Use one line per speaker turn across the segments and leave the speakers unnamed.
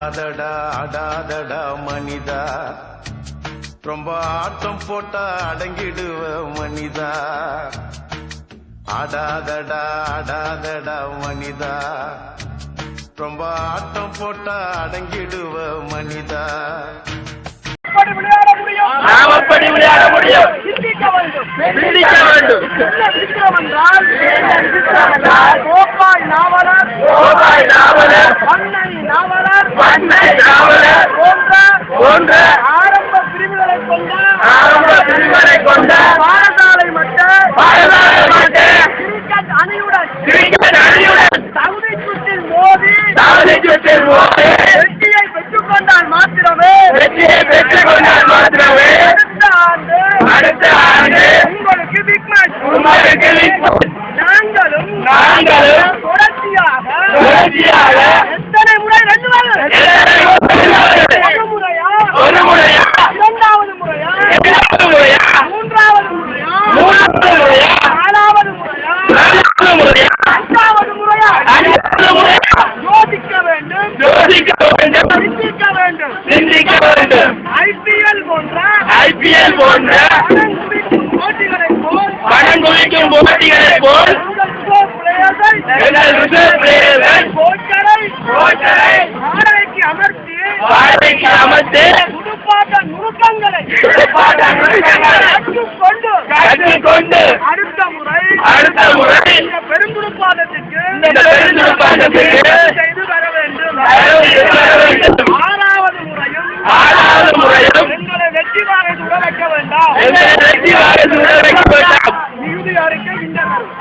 அடடா அடாதடா மனிதா. ரொம்ப ஆட்டம் போட்டா அடங்கிடுவ மனிதா. அடாதடா அடாதடா மனிதா. ரொம்ப ஆட்டம் போட்டா அடங்கிடுவ மனிதா.
விளையாட முடியும்.
விளையாட முடியும்
வேண்டும் நாவலர்
நாவலர்,
நாவலர். போன்ற
போன்ற
ஆரம்ப பிரிவுகளை கொண்ட
ஆரம்ப பிரிவுகளை கொண்ட
பாடசாலை மட்ட
பாடசாலை மட்ட
கிரிக்கெட் அணியுடன்
கிரிக்கெட் அணியுடன்
தகுதி சுற்றில் மோதி
சுற்றில்
வெற்றியை பெற்றுக் கொண்டால் மாத்திரமே.
வெற்றியை பெற்றுக் கொண்டால் மாத்திரமே.
அடுத்த ஆண்டு
அடுத்த ஆண்டு
உங்களுக்கு பிக் மேட்ச்
உங்களுக்கு.
நாங்களும்
நாங்களும்
தொடர்ச்சியாக
தொடர்ச்சியாக
வேண்டும்.
யோசிக்க வேண்டும்.
சிந்திக்க வேண்டும்.
சிந்திக்க வேண்டும்.
ஐபிஎல் போன்ற
ஐபிஎல் போன்ற
போட்டிகளை போல்
பணம் குவிக்கும் போட்டிகளை போல் எங்கள் ரிசர்வ் பிளேயர்கள்
கோச்சரை
கோச்சரை
வாடகைக்கு அமர்த்தி
வாடகைக்கு அமர்த்து
துடுப்பாட்ட நுணுக்கங்களை
துடுப்பாட்ட நுணுக்கங்களை
கற்றுக்கொண்டு
கற்றுக்கொண்டு
அடுத்த முறை
அடுத்த முறை
இந்த பெருந்துடுப்பாட்டத்திற்கு
இந்த பெருந்துடுப்பாட்டத்திற்கு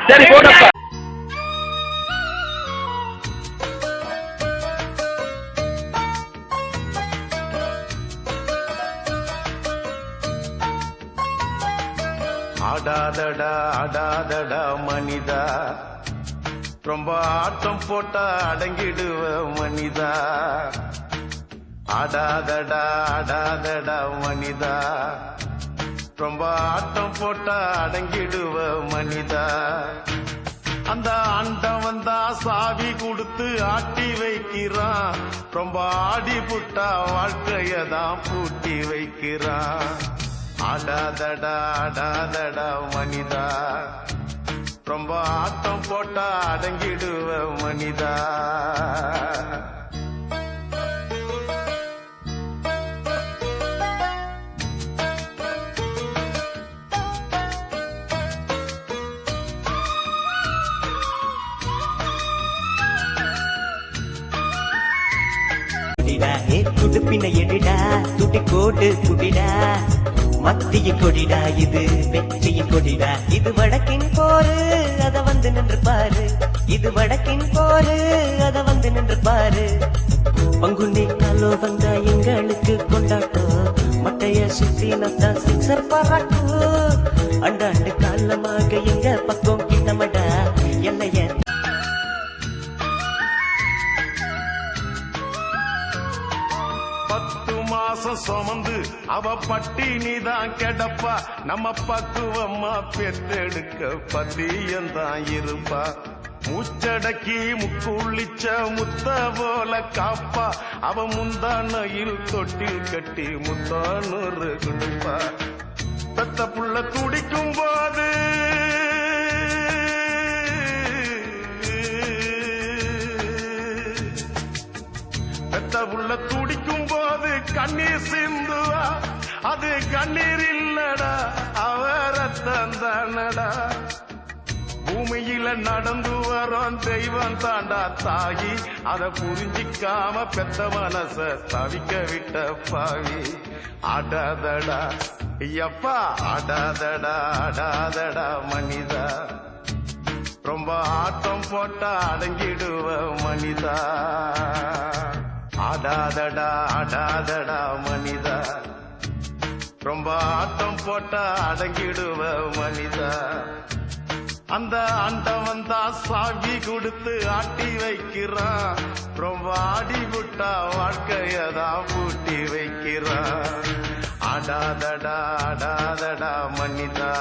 சரி போட்டப்பா
ஆடாதடா ஆடாதடா மனிதா. ரொம்ப ஆட்டம் போட்டா அடங்கிடுவ மனிதா. ஆடாதடா அடாதடா மனிதா. ரொம்ப ஆட்டம் போட்டா அடங்கிடுவ மனிதா. அந்த அண்டம் வந்தா சாவி கொடுத்து ஆட்டி வைக்கிறான். ரொம்ப ஆடி புட்டா வாழ்க்கைய தான் பூட்டி வைக்கிறான். ஆடாதடா ஆடாதடா மனிதா. ரொம்ப ஆட்டம் போட்டா அடங்கிடுவ மனிதா.
துடுப்பின எடுடா துடி கோடு குடிடா. மத்திய கொடிடா இது வெற்றிய கொடிடா. இது வடக்கின் போரு அத வந்து நின்று பாரு. இது வடக்கின் போரு அத வந்து நின்று பாரு. பங்குனி காலோ வந்தா எங்களுக்கு கொண்டாட்டம் மட்டைய சுத்தி நத்தா சிக்ஸர் பாராட்டும் அண்டாண்டு காலமாக எங்க பக்கம் கிண்ணமடா. எல்லைய
மாசம் சுமந்து அவ பட்டி நீதான் கெடப்பா. நம்ம பக்குவம்மா பெத்தெடுக்க பத்தியந்தான் இருப்பா. மூச்சடக்கி முக்குள்ளிச்ச முத்த போல காப்பா. அவ முந்தானையில் தொட்டில் கட்டி முத்தானூறு குடுப்பா. பெத்த புள்ள துடிக்கும் போது உள்ள துடிக்கும் போது கண்ணீர் சிந்துவா? அது கண்ணீர் இல்லடா அவ பூமியில நடந்து வரோம் தெய்வம் தாண்டா தாயி. அத புரிஞ்சிக்காம பெத்த மனச தவிக்க விட்ட பாவி. அடாதடா எப்பா அடாதடா அடாதடா மனிதா. ரொம்ப ஆட்டம் போட்டா அடங்கிடுவ மனிதா. ஆடாதடா ஆடாதடா மனிதா. ரொம்ப ஆட்டம் போட்டா அடங்கிடுவ மனிதா. அந்த அண்டம் தான் சாவி கொடுத்து ஆட்டி வைக்கிறான். ரொம்ப ஆடி விட்டா வாழ்க்கையதான் பூட்டி வைக்கிறான். ஆடாதடா ஆடாதடா மனிதா.